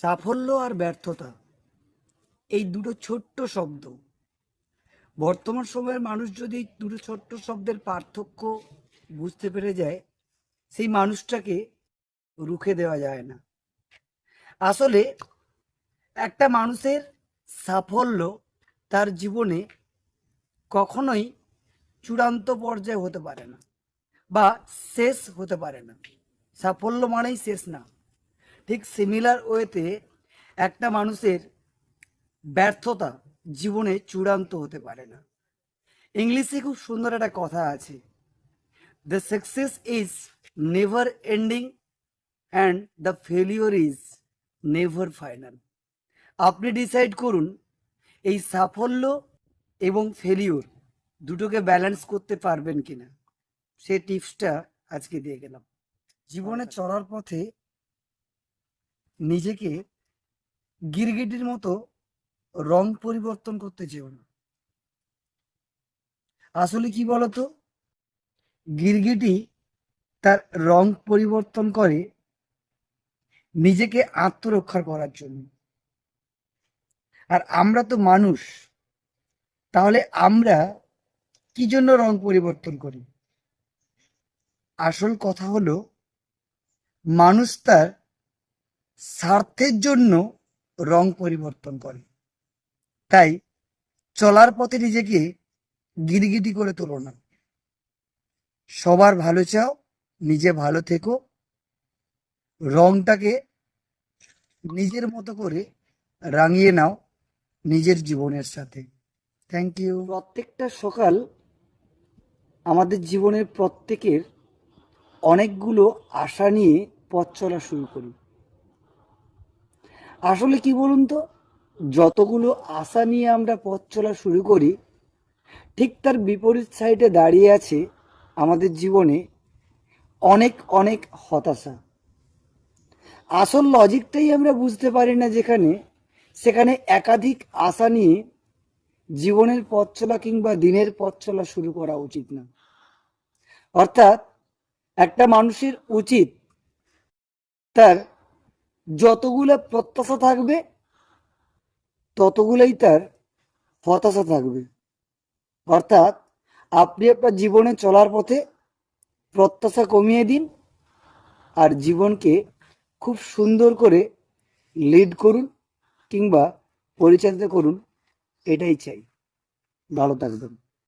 সাফল্য আর ব্যর্থতা, এই দুটো ছোট্ট শব্দ। বর্তমান সময়ের মানুষ যদি দুটো ছোট্ট শব্দের পার্থক্য বুঝতে পেরে যায়, সেই মানুষটাকে রুখে দেওয়া যায় না। আসলে একটা মানুষের সাফল্য তার জীবনে কখনোই চূড়ান্ত পর্যায়ে হতে পারে না বা শেষ হতে পারে না। সাফল্য মানেই শেষ না। ঠিক সিমিলার ওয়েতে একটা মানুষের ব্যর্থতা জীবনে চূড়ান্ত হতে পারে না। ইংলিশে খুব সুন্দর একটা কথা আছে the success is never ending and the failure is never final আপনি ডিসাইড করুন এই সাফল্য এবং ফেলিওর দুটোকে ব্যালেন্স করতে পারবেন কিনা সে টিপসটা আজকে দিয়ে গেলাম। জীবনে চলার পথে নিজেকে গিরগিটির মতো রং পরিবর্তন করতে চেও না। আসলে কি বলতো? গিরগিটি তার রং পরিবর্তন করে নিজেকে আত্মরক্ষা করার জন্য। আর আমরা তো মানুষ, তাহলে আমরা কি জন্য রং পরিবর্তন করি? আসল কথা হলো, মানুষ তার স্বার্থের জন্য রং পরিবর্তন করে। তাই চলার পথে নিজেকে গিরগিটি করে তোলো না। সবার ভালো চাও, নিজে ভালো থেকো। রংটাকে নিজের মতো করে রাঙিয়ে নাও নিজের জীবনের সাথে। থ্যাংক ইউ প্রত্যেকটা সকাল আমাদের জীবনের প্রত্যেকের অনেকগুলো আশা নিয়ে পথ চলা শুরু করি। আসলে কি বলুন তো? যতগুলো আশা নিয়ে আমরা পথ চলা শুরু করি, ঠিক তার বিপরীত সাইডে দাঁড়িয়ে আছে আমাদের জীবনে অনেক অনেক হতাশা। আসল লজিকটাই আমরা বুঝতে পারি না যেখানে, সেখানে একাধিক আশা নিয়ে জীবনের পথ চলা কিংবা দিনের পথ চলা শুরু করা উচিত না। অর্থাৎ একটা মানুষের উচিত তার যতগুলো প্রত্যাশা থাকবে, ততগুলোই তার হতাশা থাকবে। অর্থাৎ আপনি আপনার জীবনে চলার পথে প্রত্যাশা কমিয়ে দিন আর জীবনকে খুব সুন্দর করে লিড করুন কিংবা পরিচালিত করুন, এটাই চাই। ভালো থাকবেন।